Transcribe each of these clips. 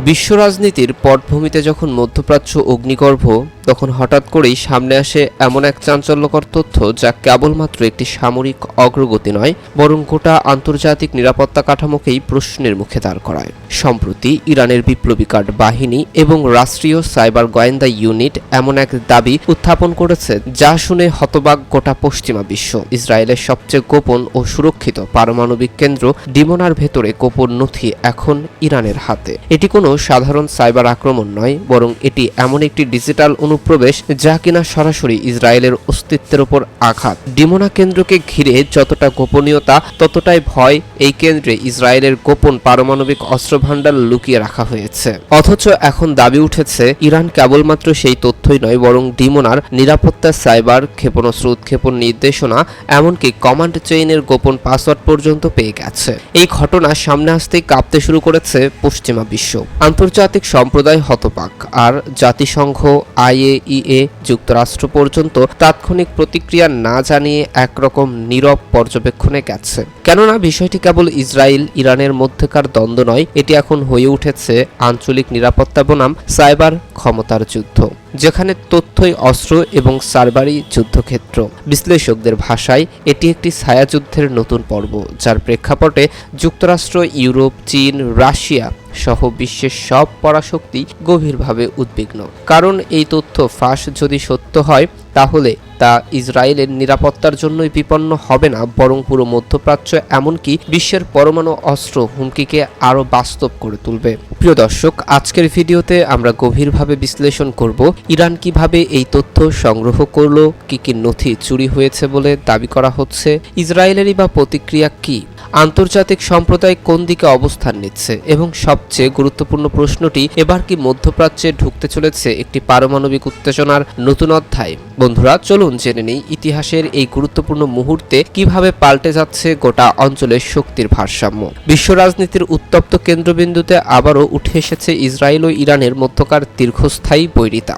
বিশ্ব রাজনীতির পটভূমিতে যখন মধ্যপ্রাচ্য অগ্নিগর্ভ তখন হঠাৎ করেই সামনে আসে এমন এক চাঞ্চল্যকর তথ্য যা কেবলমাত্র একটি সামরিক অগ্রগতি নয়, বরং গোটা আন্তর্জাতিক নিরাপত্তা কাঠামোকেই প্রশ্নের মুখে দাঁড় করায়। সম্প্রতি ইরানের বিপ্লবী গার্ড বাহিনী এবং রাষ্ট্রীয় সাইবার গোয়েন্দা ইউনিট এমন এক দাবি উত্থাপন করেছে যা শুনে হতবাক গোটা পশ্চিমা বিশ্ব। ইসরায়েলের সবচেয়ে গোপন ও সুরক্ষিত পারমাণবিক কেন্দ্র ডিমোনার ভেতরে গোপন নথি এখন ইরানের হাতে। এটি কোনো সাধারণ সাইবার আক্রমণ নয়, বরং এটি এমন একটি ডিজিটাল অনুপ্রবেশ যা কিনা সরাসরি ইসরায়েলের অস্তিত্বের ওপর আঘাত। ডিমোনা কেন্দ্রকে ঘিরে যতটা গোপনীয়তা, ততটাই ভয় এই কেন্দ্রে ইসরায়েলের গোপন পারমাণবিক অস্ত্রভাণ্ডার লুকিয়ে রাখা হয়েছে। অথচ এখন দাবি উঠেছে, ইরান কেবলমাত্র সেই তথ্যই নয়, বরং ডিমোনার নিরাপত্তা, সাইবার ক্ষেপণাস্ত্র উৎক্ষেপণ নির্দেশনা, এমনকি কমান্ড চেইনের গোপন পাসওয়ার্ড পর্যন্ত পেয়ে গেছে। এই ঘটনা সামনে আসতেই কাঁপতে শুরু করেছে পশ্চিমা বিশ্ব। আন্তর্জাতিক সম্প্রদায় হতবাক, আর জাতিসংঘ আইএইএ যুক্তরাষ্ট্র পর্যন্ত তাৎক্ষণিক প্রতিক্রিয়া না জানিয়ে একরকম নীরব পর্যবেক্ষণে গেছে। কেননা বিষয়টি কেবল ইসরায়েল, ইরানের মধ্যেকার দ্বন্দ্ব নয়, এটি এখন হয়ে উঠেছে আঞ্চলিক নিরাপত্তা বনাম সাইবার ক্ষমতার যুদ্ধ, যেখানে তথ্যই অস্ত্র এবং সার্ভারি যুদ্ধক্ষেত্র। বিশ্লেষকদের ভাষায়, এটি একটি ছায়াযুদ্ধের নতুন পর্ব, যার প্রেক্ষাপটে যুক্তরাষ্ট্র, ইউরোপ, চীন, রাশিয়া সহ বিশ্বের সব পরাশক্তি গভীরভাবে উদ্বিগ্ন। কারণ এই তথ্য ফাঁস যদি সত্য হয়, তাহলে তা ইসরায়েলের নিরাপত্তার জন্যই বিপন্ন হবে না, বরং পুরো মধ্যপ্রাচ্য এমনকি বিশ্বের পরমাণু অস্ত্র হুমকিকে আরও বাস্তব করে তুলবে। প্রিয় দর্শক, আজকের ভিডিওতে আমরা গভীরভাবে বিশ্লেষণ করব, ইরান কীভাবে এই তথ্য সংগ্রহ করল, কি কি নথি চুরি হয়েছে বলে দাবি করা হচ্ছে, ইসরায়েলেরই বা প্রতিক্রিয়া কি আন্তর্জাতিক সম্প্রদায় কোন দিকে অবস্থান নিচ্ছে? এবং সবচেয়ে গুরুত্বপূর্ণ প্রশ্নটি, এবার কি মধ্যপ্রাচ্যে ঢুকতে চলেছে একটি পারমাণবিক উত্তেজনার নতুন অধ্যায়? বন্ধুরা, চলুন জেনে নেই ইতিহাসের এই গুরুত্বপূর্ণ মুহূর্তে কীভাবে পাল্টে যাচ্ছে গোটা অঞ্চলের শক্তির ভারসাম্য। বিশ্ব রাজনীতির উত্তপ্ত কেন্দ্রবিন্দুতে আবারও উঠে এসেছে ইসরায়েল ও ইরানের মধ্যকার দীর্ঘস্থায়ী বৈরিতা।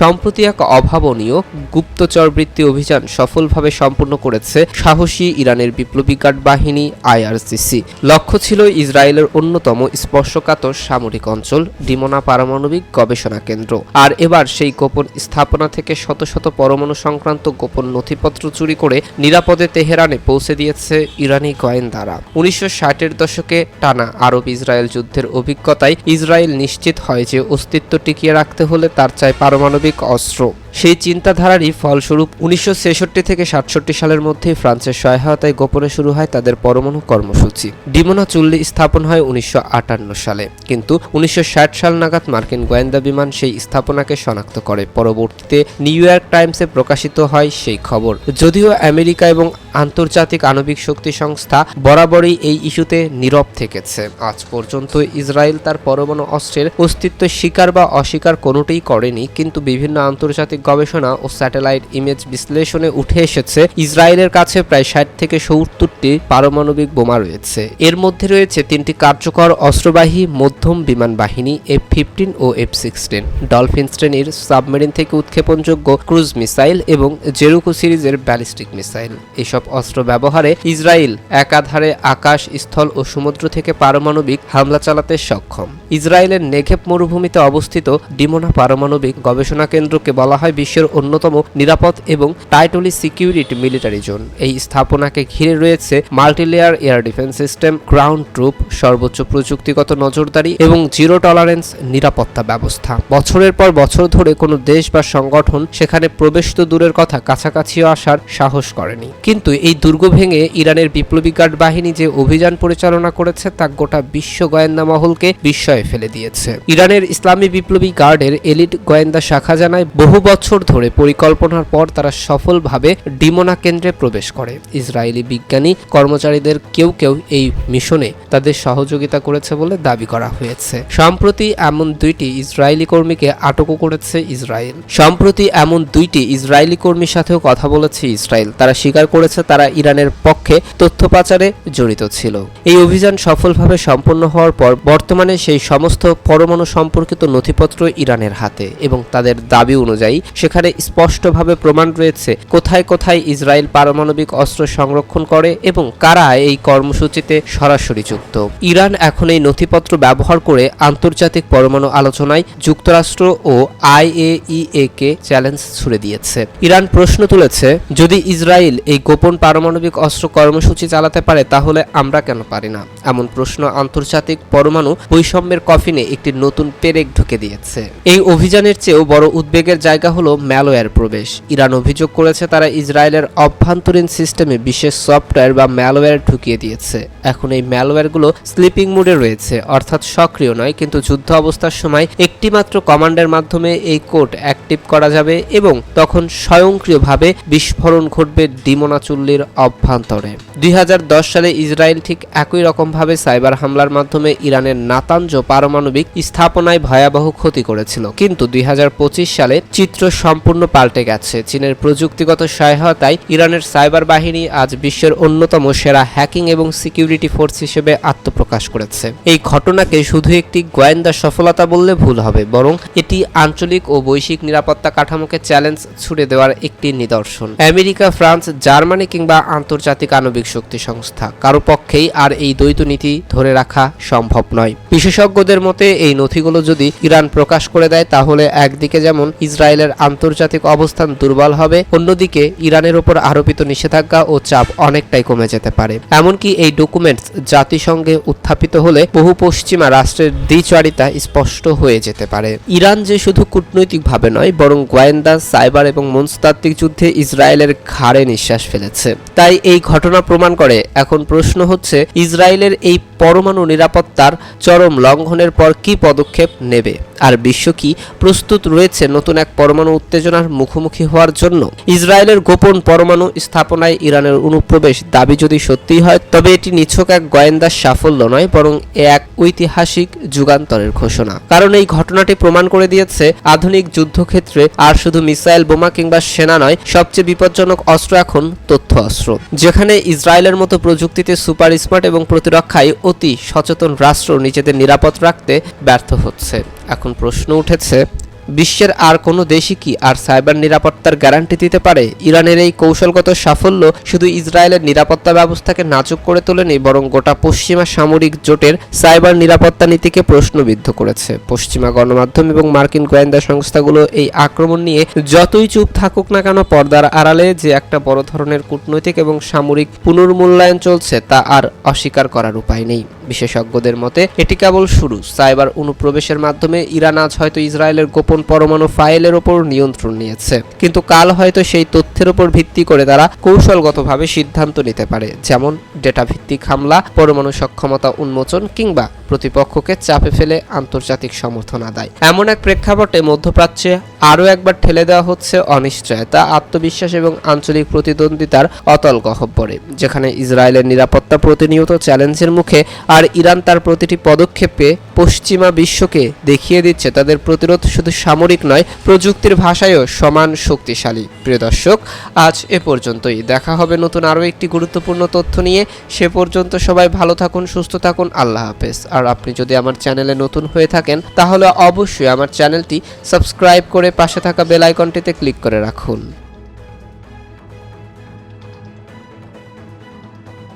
সম্প্রতি এক অভাবনীয় গুপ্তচর বৃত্তি অভিযান সফলভাবে সম্পূর্ণ করেছে সাহসী ইরানের বিপ্লবী গার্ড বাহিনী আইআরসিসি। লক্ষ্য ছিল ইসরায়েলের অন্যতম স্পর্শকাতর সামরিক অঞ্চল, ডিমোনা পারমাণবিক গবেষণা কেন্দ্র। আর এবার সেই গোপন স্থাপনা থেকে শত শত পরমাণু সংক্রান্ত গোপন নথিপত্র চুরি করে নিরাপদে তেহরানে পৌঁছে দিয়েছে ইরানি গোয়েন্দারা। উনিশশো ষাটের দশকে টানা আরব ইসরায়েল যুদ্ধের অভিজ্ঞতায় ইসরায়েল নিশ্চিত হয় যে অস্তিত্ব টিকিয়ে রাখতে হলে তার চাই পারমাণবিক অস্ত্র। সেই চিন্তাধারারই ফলস্বরূপ উনিশশো ছেষট্টি থেকে সাতষট্টি সালের মধ্যে ফ্রান্সের সহায়তায় গোপনে শুরু হয় তাদের পরমাণু কর্মসূচি। ডিমোনা চুল্লি স্থাপন হয় উনিশশো আটান্ন সালে। কিন্তু উনিশশো ষাট সাল নাগাদ মার্কিন গোয়েন্দা বিমান সেই স্থাপনাকে শনাক্ত করে। পরবর্তীতে নিউ ইয়র্ক টাইমসে প্রকাশিত হয় সেই খবর। যদিও আমেরিকা এবং আন্তর্জাতিক আণবিক শক্তি সংস্থা বরাবরই এই ইস্যুতে নীরব থেকেছে। আজ পর্যন্ত ইসরায়েল তার পরমাণু অস্ত্রের অস্তিত্ব স্বীকার বা অস্বীকার কোনোটাই করেনি, কিন্তু বিভিন্ন আন্তর্জাতিক গবেষণা ও স্যাটেলাইট ইমেজ বিশ্লেষণে উঠে এসেছে, ইসরায়েলের কাছে প্রায় ষাট থেকে সত্তরটি পারমাণবিক বোমা রয়েছে। এর মধ্যে রয়েছে তিনটি কার্যকর অস্ত্রবাহী মধ্যম বিমান বাহিনী এফ ফিফটিন ও এফ সিক্সটিন ডলফিন শ্রেণির সাবমেরিন থেকে উৎক্ষেপণযোগ্য ক্রুজ মিসাইল এবং জেরুকো সিরিজের ব্যালিস্টিক মিসাইল। এসব অস্ত্র ব্যবহারে ইসরায়েল একাধারে আকাশ, স্থল ও সমুদ্র থেকে পারমাণবিক হামলা চালাতে সক্ষম। ইসরায়েলের নেঘেপ মরুভূমিতে অবস্থিত ডিমোনা পারমাণবিক গবেষণা কেন্দ্রকে বলা হয় বিশ্বের অন্যতম নিরাপদ এবং টাইটলি সিকিউরিটি মিলিটারি জোন। এই স্থাপনাকে ঘিরে রয়েছে multilayer air defence system, ground troop, সর্বোচ্চ প্রযুক্তিগত নজরদারি এবং জিরো টলারেন্স নিরাপত্তা ব্যবস্থা। বছরের পর বছর ধরে কোনো দেশ বা সংগঠন সেখানে প্রবেশ তো দূরের কথা, কাছাকাছিও আসার সাহস করেনি। কিন্তু এই দুর্গ ভেঙে ইরানের বিপ্লবী গার্ড বাহিনী যে অভিযান পরিচালনা করেছে তা গোটা বিশ্ব গোয়েন্দা মহলকে বিস্ময়ে ফেলে দিয়েছে। ইরানের ইসলামী বিপ্লবী গার্ডের এলিট গোয়েন্দা শাখা জানায়, বহু বছর ধরে পরিকল্পনার পর তারা সফলভাবে ডিমোনা কেন্দ্রে প্রবেশ করে। ইসরায়েলি বিজ্ঞানী কর্মচারীদের কেউ কেউ এই মিশনে তাদের সহযোগিতা করেছে বলে দাবি করা হয়েছে। সম্প্রতি এমন দুইটি ইসরায়েলি কর্মীকে আটকও করেছে ইসরায়েল। সম্প্রতি এমন দুইটি ইসরায়েলি কর্মীর সাথেও কথা বলেছে ইসরায়েল। তারা স্বীকার করেছে তারা ইরানের পক্ষে তথ্য পাচারে জড়িত ছিল। এই অভিযান সফলভাবে সম্পন্ন হওয়ার পর বর্তমানে সেই সমস্ত পরমাণু সম্পর্কিত নথিপত্র ইরানের হাতে এবং তাদের দাবি অনুযায়ী সেখানে স্পষ্টভাবে প্রমাণ রয়েছে কোথায় কোথায় ইসরায়েল পারমাণবিক অস্ত্র সংরক্ষণ করে এবং কারা এই কর্মসূচিতে সরাসরি যুক্ত। ইরান এখন এই নথিপত্র ব্যবহার করে আন্তর্জাতিক পরমাণু আলোচনায় যুক্তরাষ্ট্র ও আইএইএ কে চ্যালেঞ্জ ছুড়ে দিয়েছে। ইরান প্রশ্ন তুলেছে, যদি ইসরায়েল এই গোপন পারমাণবিক অস্ত্র কর্মসূচি চালাতে পারে তাহলে আমরা কেন পারি না? এমন প্রশ্ন আন্তর্জাতিক পরমাণু বৈষম্যের কফিনে একটি নতুন পেরেক ঢুকে দিয়েছে। এই অভিযানের চেয়েও বড় উদ্বেগের জায়গা হলো ম্যালওয়্যার প্রবেশ। ইরান অভিযোগ করেছে তারা ইসরায়েলের অভ্যন্তরীণ সিস্টেমে বিশেষ সফটওয়্যার বা ম্যালওয়্যার ঢুকিয়ে দিয়েছে। এখন এই ম্যালওয়্যারগুলো স্লিপিং মোডে রয়েছে, অর্থাৎ সক্রিয় নয়, কিন্তু যুদ্ধ অবস্থার সময় একটিমাত্র কমান্ডের মাধ্যমে এই কোড অ্যাক্টিভ করা যাবে এবং তখন স্বয়ংক্রিয়ভাবে বিস্ফোরণ ঘটবে ডিমোনা চুল্লির অভ্যন্তরে। দুই হাজার দশ সালে ইসরায়েল ঠিক একই রকমভাবে সাইবার হামলার মাধ্যমে ইরানের নাতাঞ্জ পারমাণবিক স্থাপনায় ভয়াবহ ক্ষতি করেছিল, কিন্তু দুই হাজার পঁচিশ সালে চিত্র সম্পূর্ণ পাল্টে গেছে। চীনের প্রযুক্তিগত সহায়তায় ইরানের সাইবার বাহিনী আজ বিশ্বের অন্যতম সেরা হ্যাকিং এবং সিকিউরিটি ফোর্স হিসেবে আত্মপ্রকাশ করেছে। এই ঘটনাকে শুধু একটি গোয়েন্দা সফলতা বললে ভুল হবে, বরং এটি আঞ্চলিক ও বৈশ্বিক নিরাপত্তা কাঠামোকে চ্যালেঞ্জ ছুড়ে দেওয়ার একটি নিদর্শন। আমেরিকা, ফ্রান্স, জার্মানি কিংবা আন্তর্জাতিক আণবিক শক্তি সংস্থা, কারও পক্ষেই আর এই দ্বৈত নীতি ধরে রাখা সম্ভব নয়। বিশেষজ্ঞদের মতে, এই নথিগুলো যদি ইরান প্রকাশ করে দেয়, তাহলে একদিকে যেমন ইসরায়েলের আন্তর্জাতিক অবস্থান দুর্বল হবে। অন্যদিকে, ইরানের ওপর আরোপিত নিষেধাজ্ঞা ও চাপ অনেকটাই কমে যেতে পারে। এমনকি এই ডকুমেন্টস জাতিসংঘে উত্থাপিত হলে বহু পশ্চিমা রাষ্ট্রের দ্বিচারিতা স্পষ্ট হয়ে যেতে পারে। ইরান যে শুধু কূটনৈতিকভাবে নয়, বরং গোয়েন্দা, সাইবার এবং মনস্তাত্ত্বিক যুদ্ধে ইসরায়েলের ঘাড়ে নিঃশ্বাস ফেলেছে। তাই এই ঘটনা প্রমাণ করে, এখন প্রশ্ন হচ্ছে, ইসরায়েলের এই পরমাণু নিরাপত্তার চরম লঙ্ঘনের পর কি পদক্ষেপ নেবে? আর বিশ্ব কি প্রস্তুত রয়েছে নতুন এক পরমাণু উত্তেজনার মুখোমুখি হওয়ার জন্য? ইসরায়েলের গোপন পরমাণু স্থাপনায় ইরানের অনুপ্রবেশ দাবি যদি সত্যি হয়, তবে এটি নিছক এক গোয়েন্দার সাফল্য নয়, বরং এক ঐতিহাসিক যুগান্তরের ঘোষণা। কারণ এই ঘটনাটি প্রমাণ করে দিয়েছে আধুনিক যুদ্ধক্ষেত্রে আর শুধু মিসাইল বোমা কিংবা সেনা নয়, সবচেয়ে বিপজ্জনক অস্ত্র এখন তথ্য অস্ত্র যেখানে ইসরায়েলের মতো প্রযুক্তিতে সুপার স্মার্ট এবং প্রতিরক্ষায় অতি সচেতন রাষ্ট্র নিজেদের নিরাপদ রাখতে ব্যর্থ হচ্ছে। এখন প্রশ্ন উঠেছে বিশ্বের আর কোনো দেশই কি আর সাইবার নিরাপত্তার গ্যারান্টি দিতে পারে? ইরানের এই কৌশলগত সাফল্য শুধু ইসরায়েলের নিরাপত্তা ব্যবস্থাকে নাজুক করে তোলেনি, বরং গোটা পশ্চিমা সামরিক জোটের সাইবার নিরাপত্তা নীতিকে প্রশ্নবিদ্ধ করেছে। পশ্চিমা গণমাধ্যম এবং মার্কিন গোয়েন্দা সংস্থাগুলো এই আক্রমণ নিয়ে যতই চুপ থাকুক না কেন পর্দার আড়ালে যে একটা বড় ধরনের কূটনৈতিক এবং সামরিক পুনর্মূল্যায়ন চলছে তা আর অস্বীকার করার উপায় নেই। বিশেষজ্ঞদের মতে, এটি কেবল শুরু। সাইবার অনুপ্রবেশের মাধ্যমে ইরান আজ হয়তো ইসরায়েলের গোপন পরমাণু ফাইলের ওপর নিয়ন্ত্রণ নিয়েছে। কিন্তু কাল হয়তো সেই তথ্যের উপর ভিত্তি করে তারা কৌশলগতভাবে সিদ্ধান্ত নিতে পারে, যেমন ডেটা ভিত্তিক হামলা, পরমাণু সক্ষমতা উন্মোচন কিংবা প্রতিপক্ষকে চাপে ফেলে আন্তর্জাতিক সমর্থন আদায়। এমন এক প্রেক্ষাপটে মধ্যপ্রাচ্যে আরও একবার ঠেলে দেওয়া হচ্ছে অনিশ্চয়তা, আত্মবিশ্বাস এবং আঞ্চলিক প্রতিদ্বন্দ্বিতার অতল গহ্বরে যেখানে ইসরায়েলের নিরাপত্তা প্রতিনিয়ত চ্যালেঞ্জের মুখে আর ইরান তার প্রতিটি পদক্ষেপে পশ্চিমা বিশ্বকে দেখিয়ে দিচ্ছে তাদের প্রতিরোধ শুধু সামরিক নয়, প্রযুক্তির ভাষায়ও সমান শক্তিশালী। প্রিয় দর্শক, আজ এ পর্যন্তই। দেখা হবে নতুন আরও একটি গুরুত্বপূর্ণ তথ্য নিয়ে। সে পর্যন্ত সবাই ভালো থাকুন, সুস্থ থাকুন। আল্লাহ হাফেজ। আর আপনি যদি আমার চ্যানেলে নতুন হয়ে থাকেন, তাহলে অবশ্যই আমার চ্যানেলটি সাবস্ক্রাইব করে পাশে থাকা বেল আইকনটিতে ক্লিক করে রাখুন।